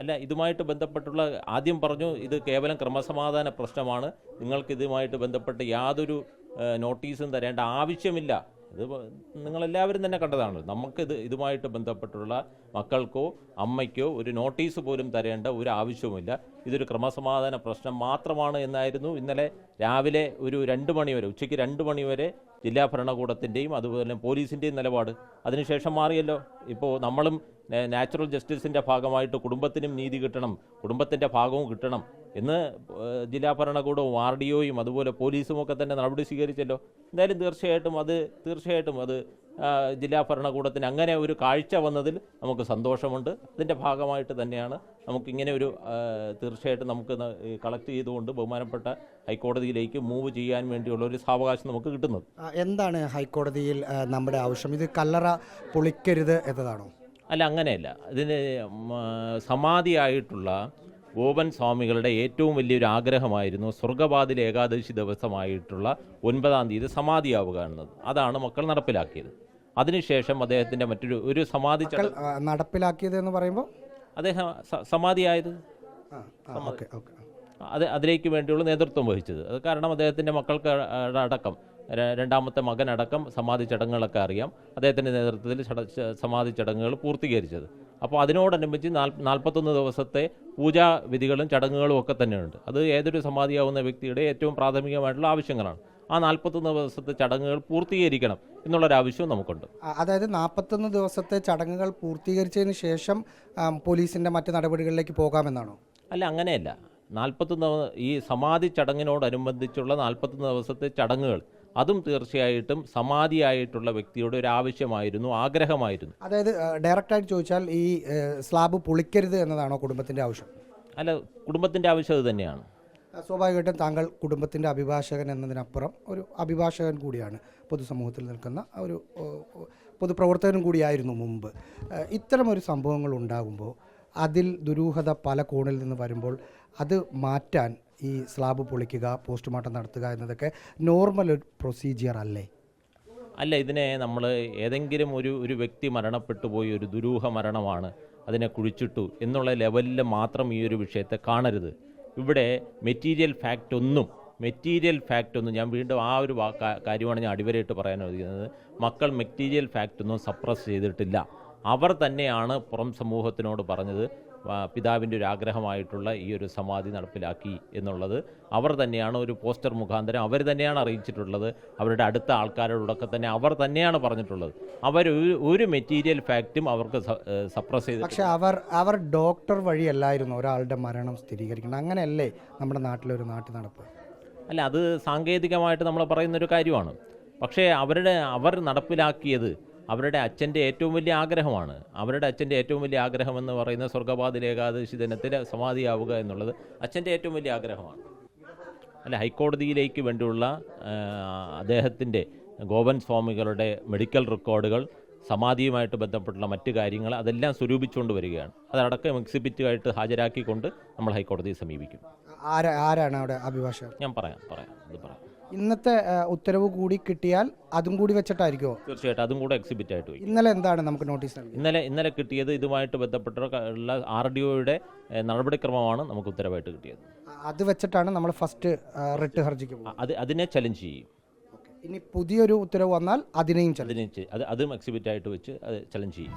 അല്ല ഇതുമായിട്ട് ബന്ധപ്പെട്ടുള്ള ആദ്യം പറഞ്ഞു ഇത് കേവലം ക്രമസമാധാന പ്രശ്നമാണ്. നിങ്ങൾക്ക് ഇതുമായിട്ട് ബന്ധപ്പെട്ട് യാതൊരു നോട്ടീസും തരേണ്ട ആവശ്യമില്ല. ഇത് നിങ്ങളെല്ലാവരും തന്നെ കണ്ടതാണ്. നമുക്കിത് ഇതുമായിട്ട് ബന്ധപ്പെട്ടുള്ള മക്കൾക്കോ അമ്മയ്ക്കോ ഒരു നോട്ടീസ് പോലും തരേണ്ട ഒരു ആവശ്യവുമില്ല. ഇതൊരു ക്രമസമാധാന പ്രശ്നം മാത്രമാണ് എന്നായിരുന്നു. ഇന്നലെ രാവിലെ ഒരു രണ്ട് മണിവരെ ഉച്ചയ്ക്ക് രണ്ട് മണിവരെ ജില്ലാ ഭരണകൂടത്തിന്റെയും അതുപോലെ പോലീസിന്റെയും നിലപാട് അതിനുശേഷം മാറിയല്ലോ. ഇപ്പോൾ നമ്മളും നാച്ചുറൽ ജസ്റ്റിസിന്റെ ഭാഗമായിട്ട് കുടുംബത്തിനും നീതി കിട്ടണം കുടുംബത്തിന്റെ ഭാഗവും കിട്ടണം. ഏഹ്, ജില്ലാ ഭരണകൂടവും ആർ ഡി ഒയും അതുപോലെ പോലീസും ഒക്കെ തന്നെ നടപടി സ്വീകരിച്ചല്ലോ. എന്തായാലും തീർച്ചയായിട്ടും അത് തീർച്ചയായിട്ടും അത് ജില്ലാ ഭരണകൂടത്തിന് അങ്ങനെ ഒരു കാഴ്ച വന്നതിൽ നമുക്ക് സന്തോഷമുണ്ട്. അതിന്റെ ഭാഗമായിട്ട് തന്നെയാണ് നമുക്കിങ്ങനെ ഒരു തീർച്ചയായിട്ടും നമുക്ക് കളക്ട് ചെയ്തുകൊണ്ട് ബഹുമാനപ്പെട്ട ഹൈക്കോടതിയിലേക്ക് മൂവ് ചെയ്യാൻ വേണ്ടിയുള്ള ഒരു സാവകാശം നമുക്ക് കിട്ടുന്നത്. എന്താണ് ഹൈക്കോടതിയിൽ നമ്മുടെ ആവശ്യം? ഇത് കല്ലറ പൊളിക്കരുത് എന്നതാണോ? അല്ല അങ്ങനെയല്ല. ഇതിന് സമാധിയായിട്ടുള്ള ഗോപൻ സ്വാമികളുടെ ഏറ്റവും വലിയൊരു ആഗ്രഹമായിരുന്നു സ്വർഗവാതിൽ ഏകാദശി ദിവസമായിട്ടുള്ള ഒൻപതാം തീയതി സമാധിയാവുക എന്നത് അതാണ് മക്കൾ നടപ്പിലാക്കിയത്. അതിനുശേഷം അദ്ദേഹത്തിന്റെ മറ്റൊരു ഒരു സമാധി നടപ്പിലാക്കിയത് എന്ന് പറയുമ്പോൾ? അദ്ദേഹം സമാധിയായത്? അത് അതിലേക്ക് വേണ്ടിയുള്ള നേതൃത്വം വഹിച്ചത്. അത് കാരണം അദ്ദേഹത്തിന്റെ മക്കൾക്ക് അടക്കം രണ്ടാമത്തെ മകനടക്കം സമാധി ചടങ്ങുകളൊക്കെ അറിയാം. അദ്ദേഹത്തിന്റെ നേതൃത്വത്തിൽ സമാധി ചടങ്ങുകൾ പൂർത്തീകരിച്ചത്. അപ്പോൾ അതിനോടനുബന്ധിച്ച് നാൽ നാൽപ്പത്തൊന്ന് ദിവസത്തെ പൂജാ വിധികളും ചടങ്ങുകളും ഒക്കെ തന്നെയുണ്ട്. അത് ഏതൊരു സമാധിയാവുന്ന വ്യക്തിയുടെ ഏറ്റവും പ്രാഥമികമായിട്ടുള്ള ആവശ്യങ്ങളാണ്. ആ നാൽപ്പത്തൊന്ന് ദിവസത്തെ ചടങ്ങുകൾ പൂർത്തീകരിക്കണം എന്നുള്ളൊരാവശ്യവും നമുക്കുണ്ട്. അതായത് നാൽപ്പത്തൊന്ന് ദിവസത്തെ ചടങ്ങുകൾ പൂർത്തീകരിച്ചതിന് ശേഷം പോലീസിന്റെ മറ്റ് നടപടികളിലേക്ക് പോകാമെന്നാണോ? അല്ല അങ്ങനെയല്ല. നാൽപ്പത്തൊന്ന് ഈ സമാധി ചടങ്ങിനോടനുബന്ധിച്ചുള്ള നാൽപ്പത്തൊന്ന് ദിവസത്തെ ചടങ്ങുകൾ അതും തീർച്ചയായിട്ടും സമാധിയായിട്ടുള്ള വ്യക്തിയുടെ ഒരു ആവശ്യമായിരുന്നു ആഗ്രഹമായിരുന്നു. അതായത് ഡയറക്റ്റായിട്ട് ചോദിച്ചാൽ ഈ സ്ലാബ് പൊളിക്കരുത് എന്നതാണോ കുടുംബത്തിന്റെ ആവശ്യം? അല്ല കുടുംബത്തിന്റെ ആവശ്യം അത് തന്നെയാണ്. സ്വാഭാവികമായിട്ടും താങ്കൾ കുടുംബത്തിന്റെ അഭിഭാഷകൻ എന്നതിനപ്പുറം ഒരു അഭിഭാഷകൻ കൂടിയാണ് പൊതുസമൂഹത്തിൽ നിൽക്കുന്ന ഒരു പൊതുപ്രവർത്തകനും കൂടിയായിരുന്നു മുമ്പ്. ഇത്തരമൊരു ഇത്തരം ഒരു സംഭവങ്ങൾ ഉണ്ടാകുമ്പോൾ അതിൽ ദുരൂഹത പല കോണിൽ നിന്ന് വരുമ്പോൾ അത് മാറ്റാൻ ഈ സ്ലാബ് പൊളിക്കുക പോസ്റ്റ്മോർട്ടം നടത്തുക എന്നതൊക്കെ നോർമൽ പ്രൊസീജിയർ അല്ലേ? അല്ല ഇതിനെ നമ്മൾ ഏതെങ്കിലും ഒരു ഒരു വ്യക്തി മരണപ്പെട്ടു പോയി ഒരു ദുരൂഹ മരണമാണ് അതിനെ കുഴിച്ചിട്ടു എന്നുള്ള ലെവലിൽ മാത്രം ഈ ഒരു വിഷയത്തെ കാണരുത്. ഇവിടെ മെറ്റീരിയൽ ഫാക്റ്റ് ഒന്നും മെറ്റീരിയൽ ഫാക്റ്റ് ഒന്നും ഞാൻ വീണ്ടും ആ ഒരു കാര്യമാണ് ഞാൻ അടിവരയിട്ട് പറയാൻ ഉദ്ദേശിക്കുന്നത്. മക്കൾ മെറ്റീരിയൽ ഫാക്റ്റ് ഒന്നും സപ്രസ് ചെയ്തിട്ടില്ല. അവർ തന്നെയാണ് പുറം സമൂഹത്തിനോട് പറഞ്ഞത് പിതാവിന്റെ ഒരു ആഗ്രഹമായിട്ടുള്ള ഈ ഒരു സമാധി നടപ്പിലാക്കി എന്നുള്ളത്. അവർ തന്നെയാണ് ഒരു പോസ്റ്റർ മുഖാന്തരം അവർ തന്നെയാണ് അറിയിച്ചിട്ടുള്ളത്. അവരുടെ അടുത്ത ആൾക്കാരോടൊക്കെ തന്നെ അവർ തന്നെയാണ് പറഞ്ഞിട്ടുള്ളത്. അവർ ഒരു- മെറ്റീരിയൽ ഫാക്റ്റും അവർക്ക് സപ്രസ് ചെയ്ത് പക്ഷേ അവർ അവർ ഡോക്ടർ വഴിയല്ലായിരുന്നു ഒരാളുടെ മരണം സ്ഥിരീകരിക്കുന്നത്. അങ്ങനെയല്ലേ നമ്മുടെ നാട്ടിലൊരു നാട്ടു നടപ്പ്? അല്ല അത് സാങ്കേതികമായിട്ട് നമ്മൾ പറയുന്നൊരു കാര്യമാണ്. പക്ഷേ അവരുടെ അവർ നടപ്പിലാക്കിയത് അവരുടെ അച്ഛന്റെ ഏറ്റവും വലിയ ആഗ്രഹമാണ്. അവരുടെ അച്ഛന്റെ ഏറ്റവും വലിയ ആഗ്രഹം എന്ന് പറയുന്നത് സ്വർഗപാതിൽ ഏകാദശി ദിനത്തിൽ സമാധിയാവുക എന്നുള്ളത് അച്ഛന്റെ ഏറ്റവും വലിയ ആഗ്രഹമാണ്. അല്ല ഹൈക്കോടതിയിലേക്ക് വേണ്ടിയുള്ള അദ്ദേഹത്തിന്റെ ഗോപൻ സ്വാമികളുടെ മെഡിക്കൽ റെക്കോർഡുകൾ സമാധിയുമായിട്ട് ബന്ധപ്പെട്ടുള്ള മറ്റു കാര്യങ്ങൾ അതെല്ലാം സ്വരൂപിച്ചുകൊണ്ട് വരികയാണ്. അതടക്കം എക്സിബിറ്റായിട്ട് ഹാജരാക്കിക്കൊണ്ട് നമ്മൾ ഹൈക്കോടതിയെ സമീപിക്കും ആരാ ആരാണ് അവിടെ അഭിഭാഷകൻ? ഞാൻ പറയാം പറയാം അത് പറയാം. ഇന്നത്തെ ഉത്തരവ് കൂടി കിട്ടിയാൽ അതും കൂടി വെച്ചിട്ടായിരിക്കുമോ തീർച്ചയായിട്ടും അതും കൂടെ എക്സിബിറ്റ് ആയിട്ട് വയ്ക്കും. ഇന്നലെ എന്താണ് നമുക്ക് നോട്ടീസ് ഇന്നലെ ഇന്നലെ കിട്ടിയത് ഇതുമായിട്ട് ബന്ധപ്പെട്ടുള്ള ആർ ഡി ഒയുടെ നടപടിക്രമമാണ് നമുക്ക് ഉത്തരവായിട്ട് കിട്ടിയത്. അത് വെച്ചിട്ടാണ് നമ്മൾ ഫസ്റ്റ് റിട്ട് ഹർജിക്ക് അത് അതിനെ ചലഞ്ച് ചെയ്യും. ഇനി പുതിയൊരു ഉത്തരവ് വന്നാൽ അതിനെയും അതിനെയും അത് അതും എക്സിബിറ്റ് ആയിട്ട് വെച്ച് അത് ചലഞ്ച് ചെയ്യും.